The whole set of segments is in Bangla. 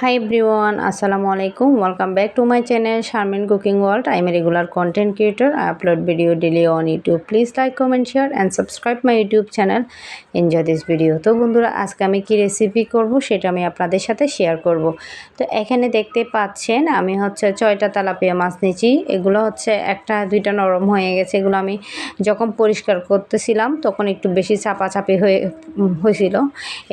হাই ব্রিওয়ান আসসালামু আলাইকুম welcome back to my channel Sharmin Cooking World I am regular content creator I upload video daily on YouTube please like comment share and subscribe my YouTube channel enjoy this video তো বন্ধুরা, আজকে আমি কী রেসিপি করব সেটা আমি আপনাদের সাথে শেয়ার করব। তো এখানে দেখতে পাচ্ছেন, আমি হচ্ছে ছয়টা তালাপিয়া মাছ নিচ্ছি এগুলো হচ্ছে একটা, দুইটা নরম হয়ে গেছে। এগুলো আমি যখন পরিষ্কার করতেছিলাম, তখন একটু বেশি চাপাচাপি হয়ে, হয়েছিল।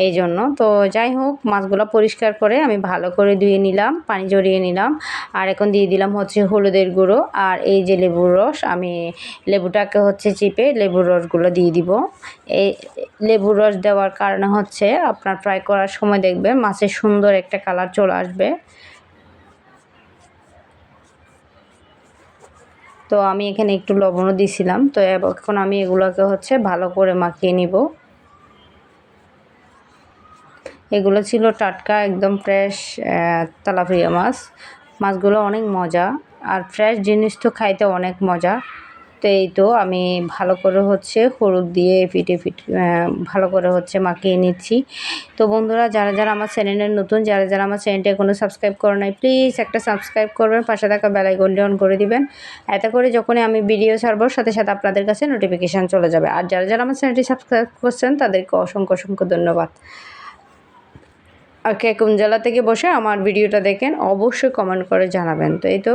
এই জন্য তো যাই হোক, মাছগুলো পরিষ্কার করে আমি ভালো করে ধুয়ে নিলাম, পানি জড়িয়ে নিলাম। আর এখন দিয়ে দিলাম হচ্ছে হলুদের গুঁড়ো। আর এই যে লেবুর রস, আমি লেবুটাকে হচ্ছে চিপে লেবুর রসগুলো দিয়ে দিব। এই লেবুর রস দেওয়ার কারণে হচ্ছে আপনার ফ্রাই করার সময় দেখবেন মাছের সুন্দর একটা কালার চলে আসবে। তো আমি এখানে একটু লবণও দিছিলাম। তো এখন আমি এগুলোকে হচ্ছে ভালো করে মাখিয়ে নিব। এগুলো ছিল টাটকা, একদম ফ্রেশ তেলাপিয়া মাছ। মাছগুলো অনেক মজা। আর ফ্রেশ জিনিস তো খাইতে অনেক মজা। তো এই তো আমি ভালো করে হচ্ছে হলুদ দিয়ে ফিটে ফিট ভালো করে হচ্ছে মাখিয়ে নিচ্ছি। তো বন্ধুরা, যারা যারা আমার চ্যানেলের নতুন, যারা যারা আমার চ্যানেলটি এখনও সাবস্ক্রাইব করে নাই প্লিজ একটা সাবস্ক্রাইব করবেন, পাশে থাকা বেলাইকনটি অন করে দিবেন। এতে করে যখনই আমি ভিডিও ছাড়বো, সাথে সাথে আপনাদের কাছে নোটিফিকেশান চলে যাবে। আর যারা যারা আমার চ্যানেলটি সাবস্ক্রাইব করছেন, তাদেরকে অসংখ্য অসংখ্য ধন্যবাদ। আর কে কোন থেকে বসে আমার ভিডিওটা দেখেন, অবশ্যই কমেন্ট করে জানাবেন। তো এই তো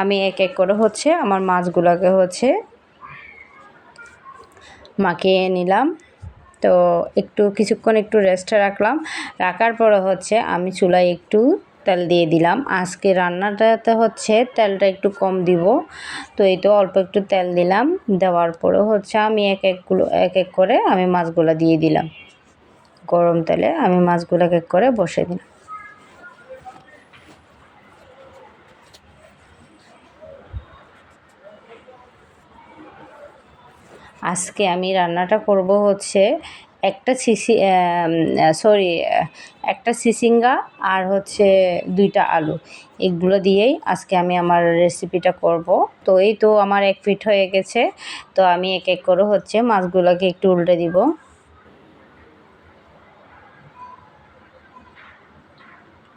আমি এক এক করে হচ্ছে আমার মাছগুলোকে হচ্ছে মাখিয়ে নিলাম। তো একটু কিছুক্ষণ একটু রেস্টে রাখলাম। রাখার পরে হচ্ছে আমি চুলায় একটু তেল দিয়ে দিলাম। আজকে রান্নাটাতে হচ্ছে তেলটা একটু কম দিব। তো এই তো অল্প একটু তেল দিলাম। দেওয়ার পরে হচ্ছে আমি এক একগুলো এক এক করে আমি মাছগুলো দিয়ে দিলাম। গরম তেলে আমি মাছগুলোকে করে বসে দিই আজকে আমি রান্নাটা করব হচ্ছে একটা সিসি সরি একটা সিসিঙ্গা আর হচ্ছে দুইটা আলু। এগুলো দিয়েই আজকে আমি আমার রেসিপিটা করব। তো এই তো আমার এক ফিট হয়ে গেছে। তো আমি এক এক করে হচ্ছে মাছগুলোকে একটু উল্টে দিব।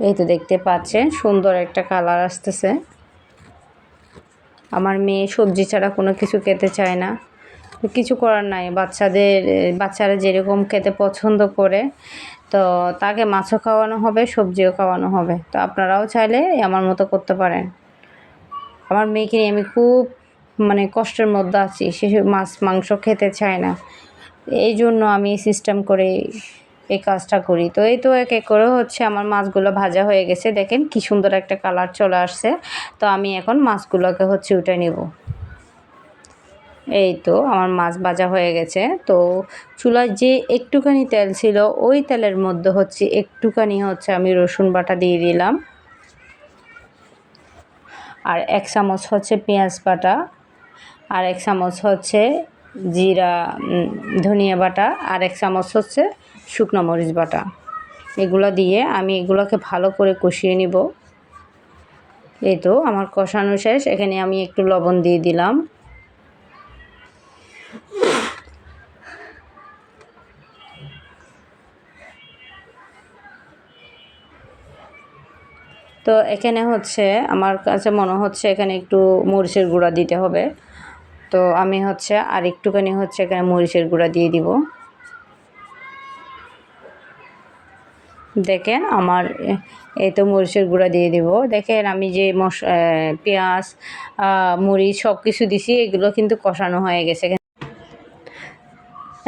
এই তো দেখতে পাচ্ছেন, সুন্দর একটা কালার আসতেছে। আমার মেয়ে সবজি ছাড়া কোনো কিছু খেতে চায় না। কিছু করার নাই, বাচ্চাদের, বাচ্চারা যেরকম খেতে পছন্দ করে, তো তাকে মাছও খাওয়ানো হবে, সবজিও খাওয়ানো হবে। তো আপনারাও চাইলে আমার মতো করতে পারেন। আমার মেয়েকে নিয়ে আমি খুব মানে কষ্টের মধ্যে আছি, সে মাছ, মাংস খেতে চায় না। এই জন্য আমি সিস্টেম করে এই কাজটা করি। তো এই তো এক এক করে হচ্ছে আমার মাছগুলো ভাজা হয়ে গেছে। দেখেন কি সুন্দর একটা কালার চলে আসছে। তো আমি এখন মাছগুলোকে হচ্ছে উঠে নেব। এই তো আমার মাছ ভাজা হয়ে গেছে। তো চুলার যে একটুখানি তেল ছিল, ওই তেলের মধ্যে হচ্ছে একটুখানি হচ্ছে আমি রসুন বাটা দিয়ে দিলাম। আর এক চামচ হচ্ছে পেঁয়াজ বাটা। আর এক চামচ হচ্ছে জিরা ধনিয়া বাটা আর এক চামচ হচ্ছে শুকনো মরিচ বাটা। এগুলো দিয়ে আমি এগুলোকে ভালো করে কষিয়ে নিব। এই তো আমার কষানো শেষ। এখানে আমি একটু লবণ দিয়ে দিলাম। তো এখানে হচ্ছে, আমার কাছে মনে হচ্ছে এখানে একটু মরিচের গুঁড়া দিতে হবে। তো আমি হচ্ছে আর একটুখানি হচ্ছে এখানে মরিচের গুঁড়া দিয়ে দিব। দেখেন আমার এই তো মরিচের গুঁড়া দিয়ে দিব। দেখেন আমি যে মশ পেঁয়াজ মরিচ সব কিছু দিছি, এগুলো কিন্তু কষানো হয়ে গেছে।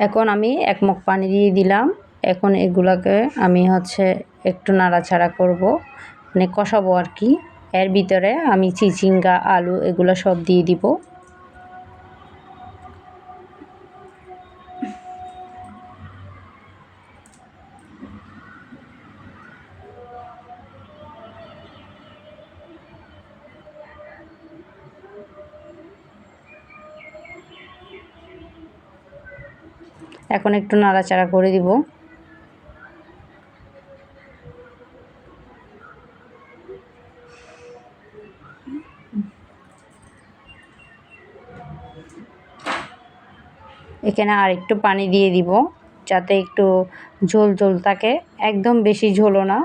এখন আমি এক মুখ পানি দিয়ে দিলাম। এখন এগুলোকে আমি হচ্ছে একটু নাড়াচাড়া করব। মানে কষাবো আর কি। এর ভিতরে আমি চিচিঙ্গা, আলু এগুলো সব দিয়ে দিব। এখন একটু নাড়াচাড়া করে দিব। এখানে আর একটু পানি দিয়ে দিব, যাতে একটু ঝোল ঝোল থাকে। একদম বেশি ঝোলো না।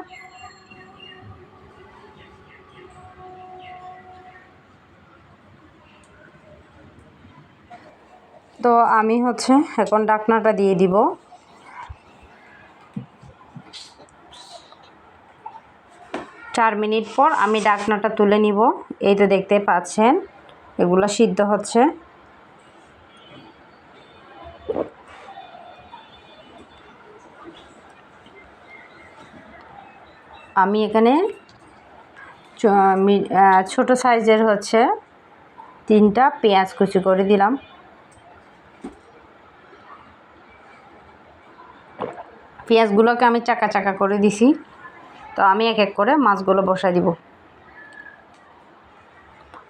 তো আমি হচ্ছে এখন ডাকনাটা দিয়ে দিব। চার মিনিট পর আমি ডাকনাটা তুলে নিব। এই তো দেখতে পাচ্ছেন, এগুলো সিদ্ধ হচ্ছে। আমি এখানে ছোট সাইজের হচ্ছে তিনটা পেঁয়াজ কুচি করে দিলাম। পেঁয়াজগুলোকে আমি চাকা চাকা করে দিছি। তো আমি এক এক করে মাছগুলো বসাই দিব।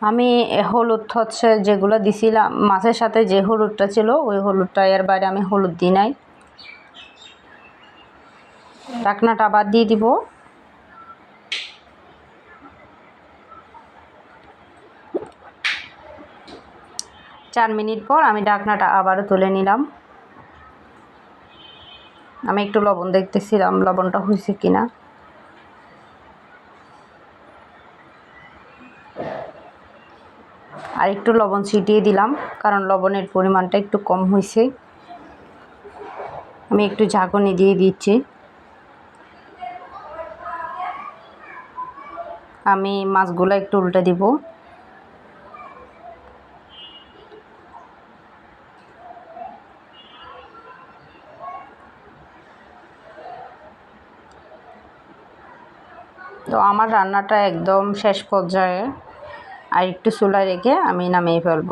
আমি হলুদ হচ্ছে যেগুলো দিছিলাম, মাছের সাথে যে হলুদটা ছিল, ওই হলুদটা এর বাইরে আমি হলুদ দিই নাই। ঢাকনাটা আবার দিয়ে দিব। চার মিনিট পর আমি ডাকনাটা আবারও তুলে নিলাম। আমি একটু লবণ দেখতেছিলাম লবণটা হয়েছে কিনা। আর একটু লবণ ছিটিয়ে দিলাম, কারণ লবণের পরিমাণটা একটু কম হয়েছে। আমি একটু ঝাঁকুনি দিয়ে দিচ্ছি। আমি মাছগুলো একটু উল্টে দিব। তো আমার রান্নাটা একদম শেষ পর্যায়ে আর একটু চুলা রেখে আমি নামিয়ে ফেলব।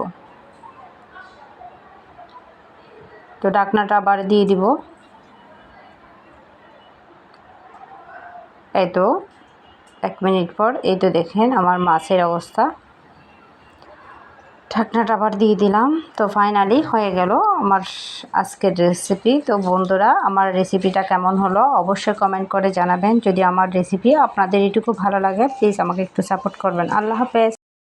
তো ডাকনাটা আবার দিয়ে দিব। এই তো, এক মিনিট পর এই তো দেখেন আমার মাছের অবস্থা। ঢাকনাটা আবার দিয়ে দিলাম। তো ফাইনালি হয়ে গেল আমার আজকের রেসিপি তো বন্ধুরা, আমার রেসিপিটা কেমন হলো অবশ্যই কমেন্ট করে জানাবেন। যদি আমার রেসিপি আপনাদের এটুকু ভালো লাগে প্লিজ আমাকে একটু সাপোর্ট করবেন। আল্লাহ হাফেজ।